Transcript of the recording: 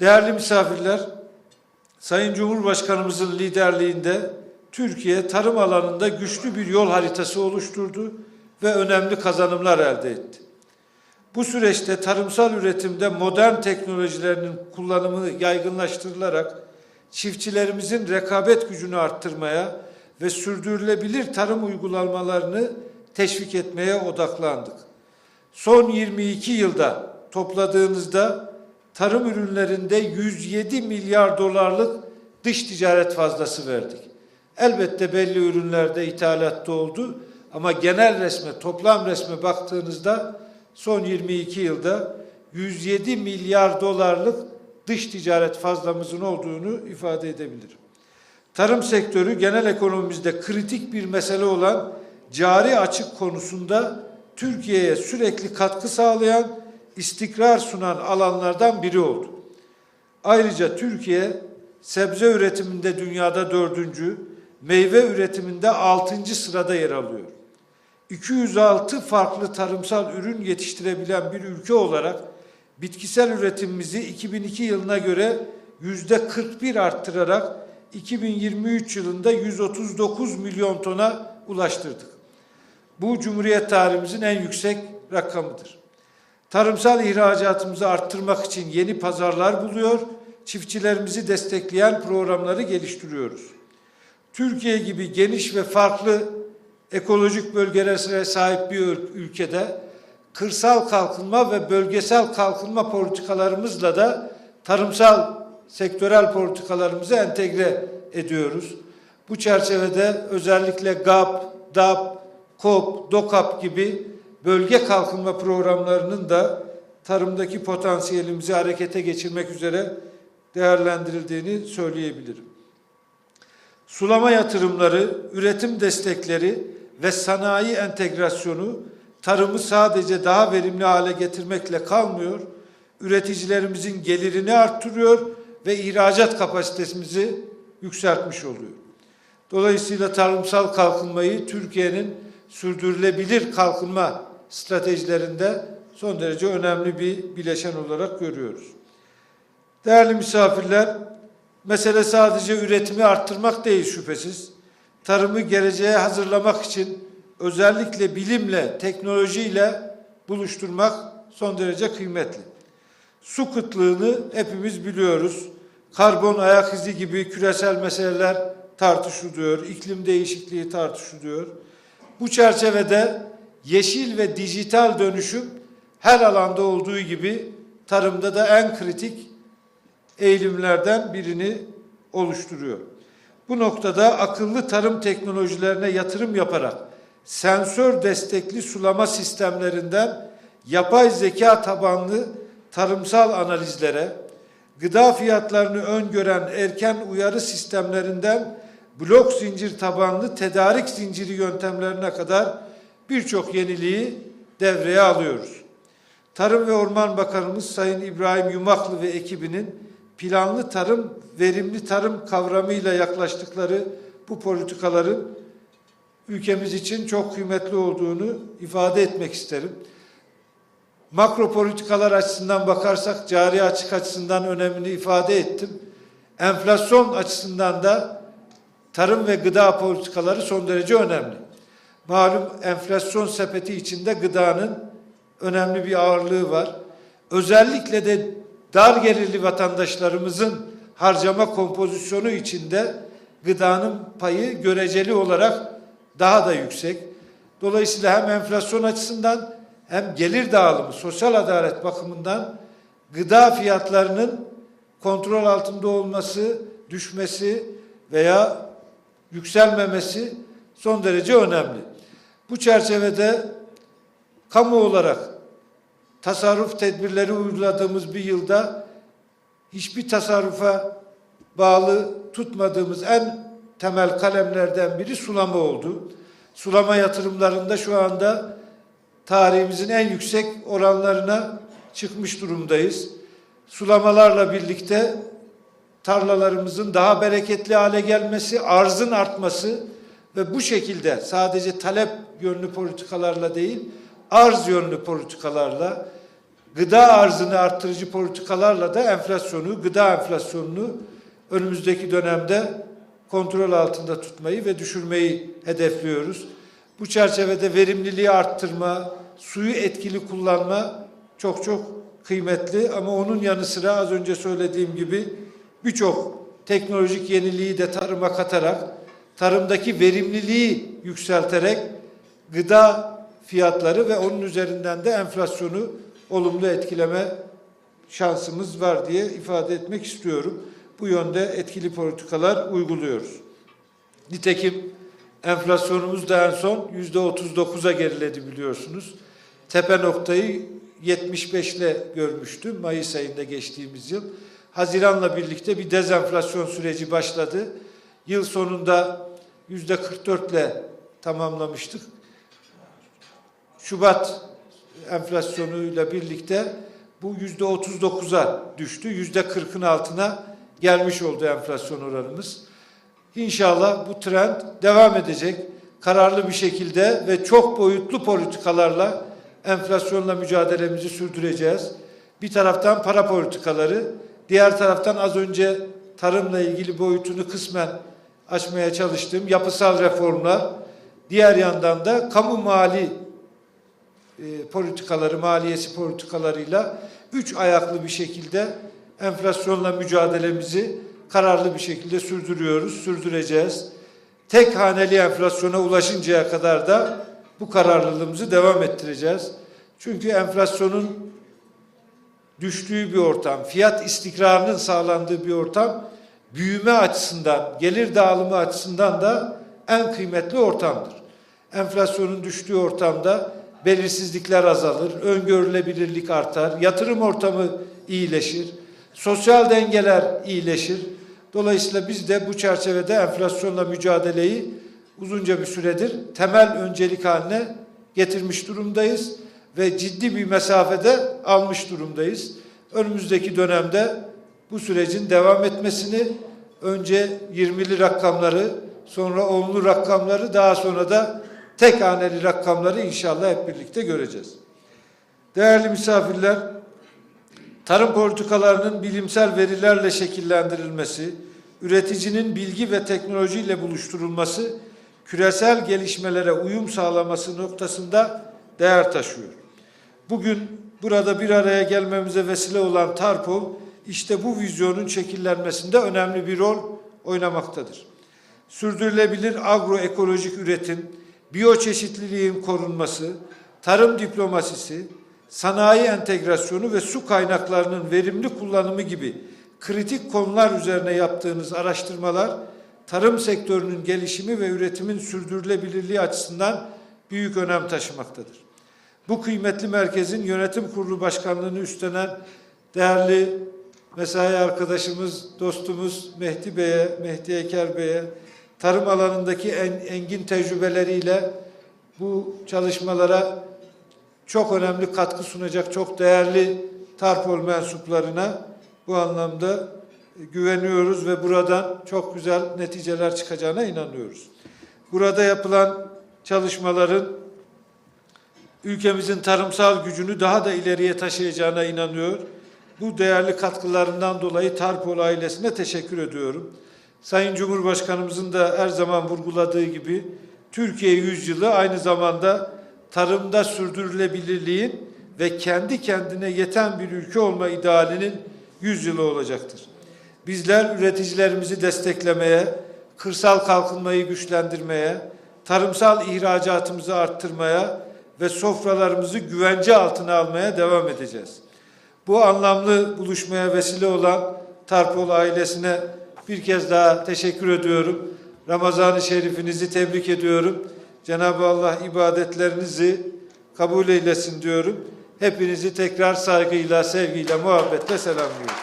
Değerli misafirler, Sayın Cumhurbaşkanımızın liderliğinde Türkiye tarım alanında güçlü bir yol haritası oluşturdu ve önemli kazanımlar elde etti. Bu süreçte tarımsal üretimde modern teknolojilerinin kullanımı yaygınlaştırılarak çiftçilerimizin rekabet gücünü arttırmaya ve sürdürülebilir tarım uygulamalarını teşvik etmeye odaklandık. Son 22 yılda topladığınızda tarım ürünlerinde 107 milyar dolarlık dış ticaret fazlası verdik. Elbette belli ürünlerde ithalatta oldu ama genel resme, toplam resme baktığınızda son 22 yılda 107 milyar dolarlık dış ticaret fazlamızın olduğunu ifade edebilirim. Tarım sektörü genel ekonomimizde kritik bir mesele olan cari açık konusunda Türkiye'ye sürekli katkı sağlayan, istikrar sunan alanlardan biri oldu. Ayrıca Türkiye sebze üretiminde dünyada dördüncü, meyve üretiminde altıncı sırada yer alıyor. 206 farklı tarımsal ürün yetiştirebilen bir ülke olarak bitkisel üretimimizi 2002 yılına göre yüzde 41 arttırarak 2023 yılında 139 milyon tona ulaştırdık. Bu Cumhuriyet tarihimizin en yüksek rakamıdır. Tarımsal ihracatımızı arttırmak için yeni pazarlar buluyor, çiftçilerimizi destekleyen programları geliştiriyoruz. Türkiye gibi geniş ve farklı ekolojik bölgelere sahip bir ülkede kırsal kalkınma ve bölgesel kalkınma politikalarımızla da tarımsal sektörel politikalarımızı entegre ediyoruz. Bu çerçevede özellikle GAP, DAP, KOP, DOKAP gibi bölge kalkınma programlarının da tarımdaki potansiyelimizi harekete geçirmek üzere değerlendirildiğini söyleyebilirim. Sulama yatırımları, üretim destekleri ve sanayi entegrasyonu tarımı sadece daha verimli hale getirmekle kalmıyor, üreticilerimizin gelirini arttırıyor ve ihracat kapasitemizi yükseltmiş oluyor. Dolayısıyla tarımsal kalkınmayı Türkiye'nin sürdürülebilir kalkınma stratejilerinde son derece önemli bir bileşen olarak görüyoruz. Değerli misafirler, mesele sadece üretimi arttırmak değil şüphesiz. Tarımı geleceğe hazırlamak için özellikle bilimle, teknolojiyle buluşturmak son derece kıymetli. Su kıtlığını hepimiz biliyoruz. Karbon ayak izi gibi küresel meseleler tartışılıyor, iklim değişikliği tartışılıyor. Bu çerçevede yeşil ve dijital dönüşüm her alanda olduğu gibi tarımda da en kritik eğilimlerden birini oluşturuyor. Bu noktada akıllı tarım teknolojilerine yatırım yaparak sensör destekli sulama sistemlerinden yapay zeka tabanlı tarımsal analizlere, gıda fiyatlarını öngören erken uyarı sistemlerinden blok zincir tabanlı tedarik zinciri yöntemlerine kadar birçok yeniliği devreye alıyoruz. Tarım ve Orman Bakanımız Sayın İbrahim Yumaklı ve ekibinin planlı tarım, verimli tarım kavramıyla yaklaştıkları bu politikaların ülkemiz için çok kıymetli olduğunu ifade etmek isterim. Makro politikalar açısından bakarsak cari açık açısından önemini ifade ettim. Enflasyon açısından da tarım ve gıda politikaları son derece önemli. Malum enflasyon sepeti içinde gıdanın önemli bir ağırlığı var. Özellikle de dar gelirli vatandaşlarımızın harcama kompozisyonu içinde gıdanın payı göreceli olarak daha da yüksek. Dolayısıyla hem enflasyon açısından hem gelir dağılımı, sosyal adalet bakımından gıda fiyatlarının kontrol altında olması, düşmesi veya yükselmemesi son derece önemli. Bu çerçevede kamu olarak tasarruf tedbirleri uyguladığımız bir yılda hiçbir tasarrufa bağlı tutmadığımız en temel kalemlerden biri sulama oldu. Sulama yatırımlarında şu anda tarihimizin en yüksek oranlarına çıkmış durumdayız. Sulamalarla birlikte tarlalarımızın daha bereketli hale gelmesi, arzın artması ve bu şekilde sadece talep yönlü politikalarla değil, arz yönlü politikalarla gıda arzını arttırıcı politikalarla da enflasyonu, gıda enflasyonunu önümüzdeki dönemde kontrol altında tutmayı ve düşürmeyi hedefliyoruz. Bu çerçevede verimliliği arttırma, suyu etkili kullanma çok çok kıymetli ama onun yanı sıra az önce söylediğim gibi birçok teknolojik yeniliği de tarıma katarak, tarımdaki verimliliği yükselterek gıda fiyatları ve onun üzerinden de enflasyonu olumlu etkileme şansımız var diye ifade etmek istiyorum. Bu yönde etkili politikalar uyguluyoruz. Nitekim enflasyonumuz da en son yüzde 39'a geriledi biliyorsunuz. Tepe noktayı 75 ile görmüştü Mayıs ayında geçtiğimiz yıl. Haziran'la birlikte bir dezenflasyon süreci başladı. Yıl sonunda yüzde 44 ile tamamlamıştık. Şubat enflasyonuyla birlikte bu yüzde 39'a düştü. Yüzde 40'ın altına gelmiş oldu enflasyon oranımız. İnşallah bu trend devam edecek. Kararlı bir şekilde ve çok boyutlu politikalarla enflasyonla mücadelemizi sürdüreceğiz. Bir taraftan para politikaları, diğer taraftan az önce tarımla ilgili boyutunu kısmen açmaya çalıştığım yapısal reformlar, diğer yandan da kamu mali e, politikaları, maliyesi politikalarıyla üç ayaklı bir şekilde enflasyonla mücadelemizi kararlı bir şekilde sürdürüyoruz, sürdüreceğiz. Tek haneli enflasyona ulaşıncaya kadar da bu kararlılığımızı devam ettireceğiz. Çünkü enflasyonun düştüğü bir ortam, fiyat istikrarının sağlandığı bir ortam büyüme açısından, gelir dağılımı açısından da en kıymetli ortamdır. Enflasyonun düştüğü ortamda belirsizlikler azalır, öngörülebilirlik artar, yatırım ortamı iyileşir, sosyal dengeler iyileşir. Dolayısıyla biz de bu çerçevede enflasyonla mücadeleyi uzunca bir süredir temel öncelik haline getirmiş durumdayız ve ciddi bir mesafede almış durumdayız. Önümüzdeki dönemde bu sürecin devam etmesini önce 20'li rakamları, sonra 10'lu rakamları, daha sonra da tek haneli rakamları inşallah hep birlikte göreceğiz. Değerli misafirler, tarım politikalarının bilimsel verilerle şekillendirilmesi, üreticinin bilgi ve teknolojiyle buluşturulması, küresel gelişmelere uyum sağlaması noktasında değer taşıyor. Bugün burada bir araya gelmemize vesile olan Tarpol, işte bu vizyonun şekillenmesinde önemli bir rol oynamaktadır. Sürdürülebilir agroekolojik üretim, biyoçeşitliliğin korunması, tarım diplomasisi, sanayi entegrasyonu ve su kaynaklarının verimli kullanımı gibi kritik konular üzerine yaptığınız araştırmalar, tarım sektörünün gelişimi ve üretimin sürdürülebilirliği açısından büyük önem taşımaktadır. Bu kıymetli merkezin yönetim kurulu başkanlığını üstlenen değerli mesai arkadaşımız, dostumuz Mehdi Bey'e, Mehdi Eker Bey'e, tarım alanındaki en, engin tecrübeleriyle bu çalışmalara çok önemli katkı sunacak çok değerli Tarpol mensuplarına bu anlamda güveniyoruz ve buradan çok güzel neticeler çıkacağına inanıyoruz. Burada yapılan çalışmaların ülkemizin tarımsal gücünü daha da ileriye taşıyacağına inanıyor. Bu değerli katkılarından dolayı Tarpol ailesine teşekkür ediyorum. Sayın Cumhurbaşkanımızın da her zaman vurguladığı gibi Türkiye yüzyılı aynı zamanda tarımda sürdürülebilirliğin ve kendi kendine yeten bir ülke olma idealinin yüzyılı olacaktır. Bizler üreticilerimizi desteklemeye, kırsal kalkınmayı güçlendirmeye, tarımsal ihracatımızı arttırmaya ve sofralarımızı güvence altına almaya devam edeceğiz. Bu anlamlı buluşmaya vesile olan Tarpol ailesine bir kez daha teşekkür ediyorum. Ramazan-ı Şerifinizi tebrik ediyorum. Cenab-ı Allah ibadetlerinizi kabul eylesin diyorum. Hepinizi tekrar saygıyla, sevgiyle, muhabbetle selamlıyorum.